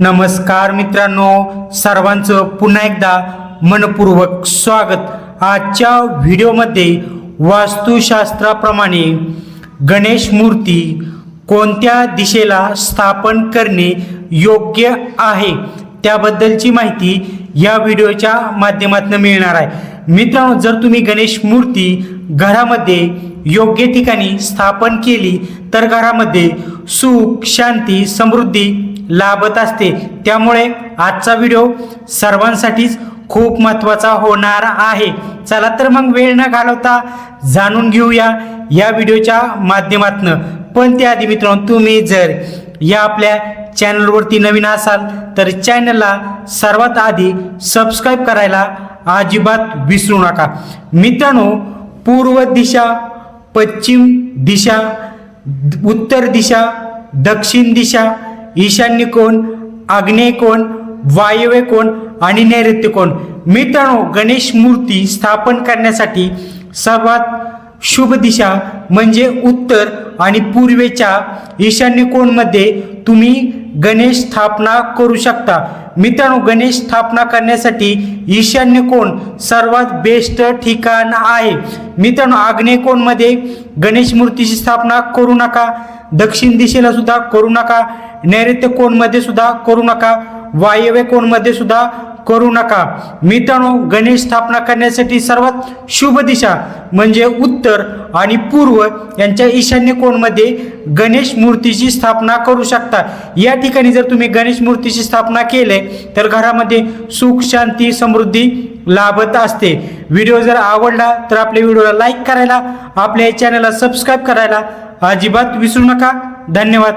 नमस्कार मित्रांनो सर्वांचं पुन्हा एकदा मनपूर्वक स्वागत. आजच्या व्हिडिओमध्ये वास्तुशास्त्राप्रमाणे गणेश मूर्ती कोणत्या दिशेला स्थापन करणे योग्य आहे त्याबद्दलची माहिती या व्हिडिओच्या माध्यमातून मिळणार आहे. मित्रांनो जर तुम्ही गणेश मूर्ती घरामध्ये योग्य ठिकाणी स्थापन केली तर घरामध्ये सुख शांती समृद्धी लाभत असते. त्यामुळे आजचा व्हिडिओ सर्वांसाठीच खूप महत्त्वाचा होणार आहे. चला तर मग वेळ न घालवता जाणून घेऊया या व्हिडिओच्या माध्यमातून. पण त्याआधी मित्रांनो तुम्ही जर या आपल्या चॅनलवरती नवीन असाल तर चॅनलला सर्वात आधी सबस्क्राईब करायला अजिबात विसरू नका. मित्रांनो पूर्व दिशा पश्चिम दिशा उत्तर दिशा दक्षिण दिशा ईशान्य कोण आग्नेय कोण वायव्य कोण आणि नैऋत्य कोण? मित्रांनो गणेश मूर्ती स्थापन करण्यासाठी सर्वात शुभ दिशा म्हणजे उत्तर आणि पूर्वेच्या ईशान्य कोणमध्ये तुम्ही गणेश स्थापना करू शकता. मित्रांनो गणेश स्थापना करण्यासाठी ईशान्य कोण सर्वात बेस्ट ठिकाण आहे. मित्रांनो आग्नेय कोणमध्ये गणेश मूर्तीची स्थापना करू नका. दक्षिण दिशेला सुद्धा करू नका. नैऋत्य कोणमध्ये सुद्धा करू नका. वायव्य कोणमध्ये सुद्धा करू नका. मित्रांनो गणेश स्थापना करण्यासाठी सर्वात शुभ दिशा म्हणजे उत्तर आणि पूर्व यांच्या ईशान्य कोणमध्ये गणेश मूर्तीची स्थापना करू शकता. या ठिकाणी जर तुम्ही गणेश मूर्तीची स्थापना केले तर घरामध्ये सुख शांती समृद्धी लाभत असते. व्हिडिओ जर आवडला तर आपल्या व्हिडिओला लाईक करायला आपल्या चॅनलला सबस्क्राईब करायला अजिबात विसरू नका. धन्यवाद.